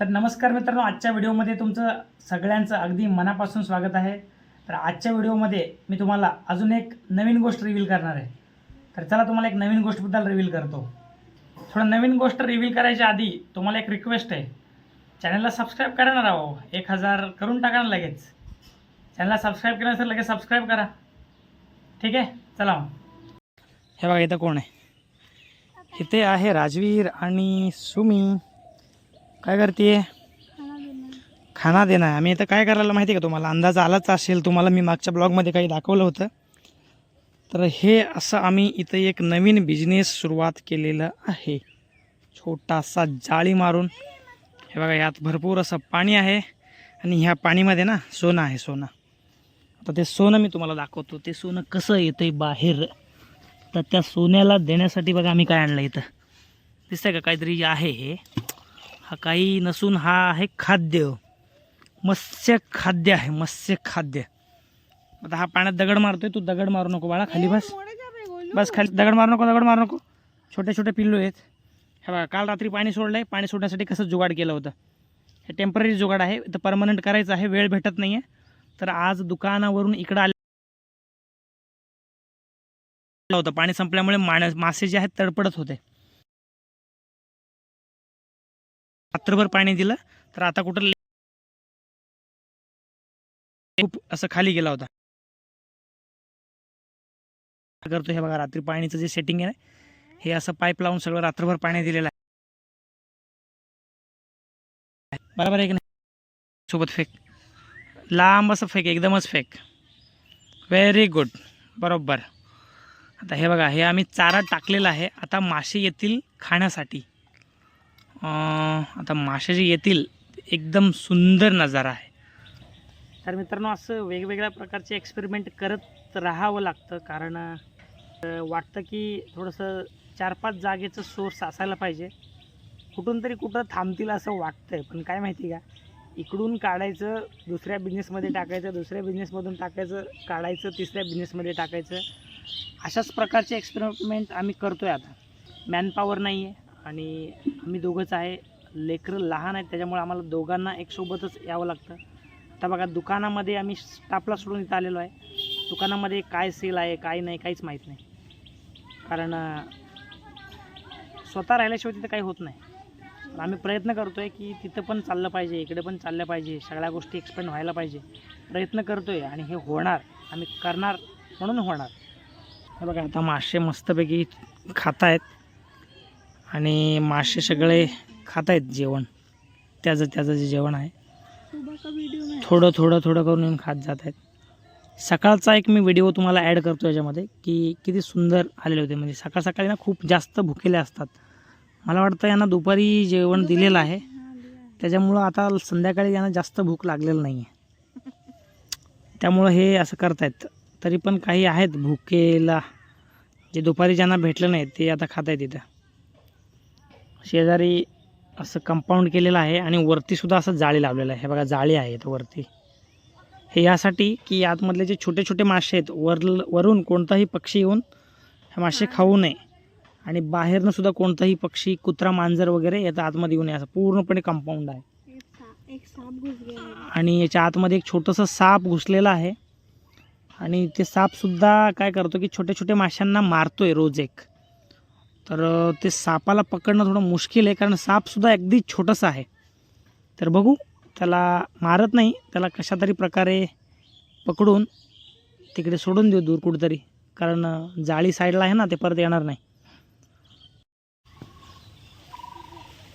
तर नमस्कार मित्रांनो आजच्या व्हिडिओमध्ये तुमचं सगळ्यांचं अगदी मनापासून स्वागत आहे. तर आजच्या व्हिडिओमध्ये मी तुम्हाला अजून एक नवीन गोष्ट रिव्हील करणार आहे. तर चला तुम्हाला एक नवीन गोष्टबद्दल रिव्हील करतो. थोडं नवीन गोष्ट रिव्हील करायच्या आधी तुम्हाला एक रिक्वेस्ट आहे. चॅनलला सबस्क्राईब करा ना राहो एक हजार करून टाका ना लगेच. चॅनलला सबस्क्राईब केलं तर लगेच सबस्क्राईब करा. ठीक आहे? चला मग. हे बघा इथं कोण आहे? इथे आहे राजवीर आणि सुमी. काय करते खाना देणं. आहे आम्ही इथं काय करायला माहिती आहे का तुम्हाला? अंदाज आलाच असेल तुम्हाला. मी मागच्या ब्लॉगमध्ये काही दाखवलं होतं. तर हे असं आम्ही इथं एक नवीन बिझनेस सुरुवात केलेलं आहे. छोटासा जाळी मारून. हे बघा यात भरपूर असं पाणी आहे. आणि ह्या पाणीमध्ये ना सोनं आहे सोनं. आता ते सोनं मी तुम्हाला दाखवतो. ते सोनं कसं येतंय बाहेर? तर त्या सोन्याला देण्यासाठी बघा आम्ही काय आणलं इथं? दिसतंय का? काहीतरी आहे हे. हा काही नसून हा आहे खाद्य. मत्स्य खाद्य आहे मत्स्य खाद्य. आता हा पाण्यात दगड मारतोय तू दगड मारू नको बाळा खाली बस. बस खाली दगड मारू नको दगड मारू नको. छोटे छोटे पिल्लू आहेत. हे बघा काल रात्री पाणी सोडलं आहे पाणी सोडण्यासाठी कसं जुगाड केलं होतं? हे टेंपररी जुगाड आहे तर परमनंट करायचं आहे वेळ भेटत नाही आहे तर आज दुकानावरून इकडं आलं होतं. पाणी संपल्यामुळे माण मासे जे आहेत तडपडत होते. रात्रभर पाणी दिलं तर आता कुठं खूप असं खाली गेला होता. करतो हे बघा रात्री पाणीचं जे सेटिंग आहे ना हे असं पाईप लावून सगळं रात्रभर पाणी दिलेलं आहे. बरोबर आहे की नाही? सोबत फेक लांब असं फेक एकदमच फेक व्हेरी गुड बरोबर. आता हे बघा हे आम्ही चारा टाकलेला आहे आता मासे येतील खाण्यासाठी. आता मासे जे येतील एकदम सुंदर नजारा आहे. तर मित्रांनो असं वेगवेगळ्या प्रकारचे एक्सपेरिमेंट करत राहावं लागतं. कारण वाटतं की थोडंसं चार पाच जागेचं सोर्स असायला पाहिजे. कुठून तरी कुठं थांबतील असं वाटतंय. पण काय माहिती का? इकडून काढायचं दुसऱ्या बिझनेसमध्ये टाकायचं दुसऱ्या बिझनेसमधून टाकायचं काढायचं तिसऱ्या बिझनेसमध्ये टाकायचं. अशाच प्रकारचे एक्सपेरिमेंट आम्ही करतो आहे आता. मॅनपॉवर नाही आहे आणि आम्ही दोघंच आहे. लेकरं लहान आहेत त्याच्यामुळे आम्हाला दोघांना एकसोबतच यावं लागतं. आता बघा दुकानामध्ये आम्ही स्टाफला सोडून इथं आलेलो आहे. दुकानामध्ये काय सेल आहे काय नाही काहीच माहीत नाही. कारण स्वतः राहिल्याशिवाय तिथं काही होत नाही. आम्ही प्रयत्न करतो आहे की तिथं पण चाललं पाहिजे इकडे पण चाललं पाहिजे सगळ्या गोष्टी एक्सपेंड व्हायला पाहिजे. प्रयत्न करतो आहे आणि हे होणार आम्ही करणार म्हणून होणार. बघा आता मासे मस्तपैकी खात आहेत आणि मासे सगळे खात आहेत जेवण. त्याचं त्याचं जे जेवण आहे. थोडं थोडं थोडं करून येऊन खात जात आहेत सकाळचा एक मी व्हिडिओ तुम्हाला ॲड करतो याच्यामध्ये की किती सुंदर आलेले होते. म्हणजे सकाळ सकाळी ना खूप जास्त भुकेले असतात. मला वाटतं यांना दुपारी जेवण दिलेलं आहे. त्याच्यामुळं आता संध्याकाळी यांना जास्त भूक लागलेलं नाही आहे त्यामुळं हे असं करतायत. तरी पण काही आहेत भुकेला. जे दुपारी ज्यांना भेटलं नाही ते आता खात आहेत इथं. शेजारी असं कंपाऊंड केलेलं आहे आणि वरतीसुद्धा असं जाळी लावलेलं आहे. हे बघा जाळी आहे इथं वरती. हे यासाठी की आतमधले जे छोटे छोटे मासे आहेत वर वरून कोणताही पक्षी येऊन हे मासे खाऊ नये. आणि बाहेरनं सुद्धा कोणताही पक्षी कुत्रा मांजर वगैरे याचा आतमध्ये येऊ नये असं पूर्णपणे कंपाऊंड आहे. आणि याच्या आतमध्ये एक छोटंसं साप घुसलेलं आहे. आणि ते सापसुद्धा काय करतो की छोट्या छोट्या माशांना मारतोय रोज एक. तर ते सापाला पकडणं थोडं मुश्किल आहे कारण सापसुद्धा अगदी छोटंसं आहे. तर बघू त्याला मारत नाही त्याला कशा तरी प्रकारे पकडून तिकडे सोडून देऊ दूर कुठेतरी कारण जाळी साईडला आहे ना ते परत येणार नाही.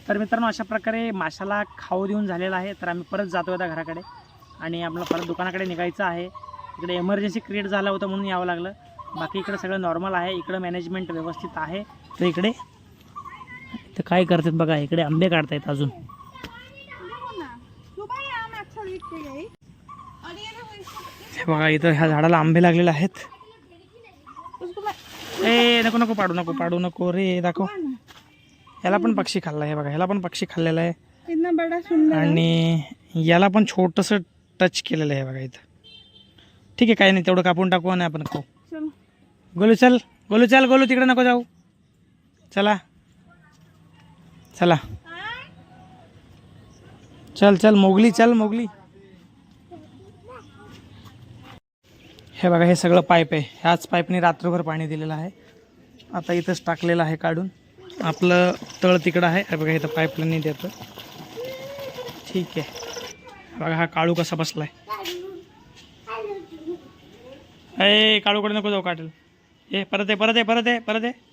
तर मित्रांनो अशा प्रकारे माशाला खाऊ देऊन झालेला आहे तर आम्ही परत जातो आता घराकडे. आणि आपलं परत दुकानाकडे निघायचं आहे. इकडे एमर्जन्सी क्रिएट झाला होता म्हणून यावं लागलं. बाकी इकडे सगळं नॉर्मल आहे. इकडं मॅनेजमेंट व्यवस्थित आहे. तर इकडे? तर काय करतात बघा इकडे आंबे काढतायत अजून. हे बघा इथं ह्या झाडाला आंबे लागलेले आहेत. ए नको नको पाडू नको पाडू नको रे दाखव. याला पण पक्षी खाल्ला आहे बघा ह्याला पण पक्षी खाल्लेला आहे. इतना बड़ा सुंदर आणि याला पण छोटंसं टच केलेलं आहे बघा इथं. ठीक आहे काही नाही तेवढं कापून टाकू आणि आपण खाऊ. गोलू चल गोलू चल गोलू तिकडे नको जाऊ. चला. चला. चल चल मोगली चल मोगली. हे बघा हे सगळं पाईप आहे. ह्याच पाईपने रात्रभर पाणी दिलेलं आहे. आता इथंच टाकलेलं आहे काढून. आपलं तळ तिकडं आहे. हे बघा इथं पाईपलाईन देतं ठीक आहे. बघा हा काळू कसा बसला ए काळूकडे नको जाऊ काटेल. ए परत आहे परत आहे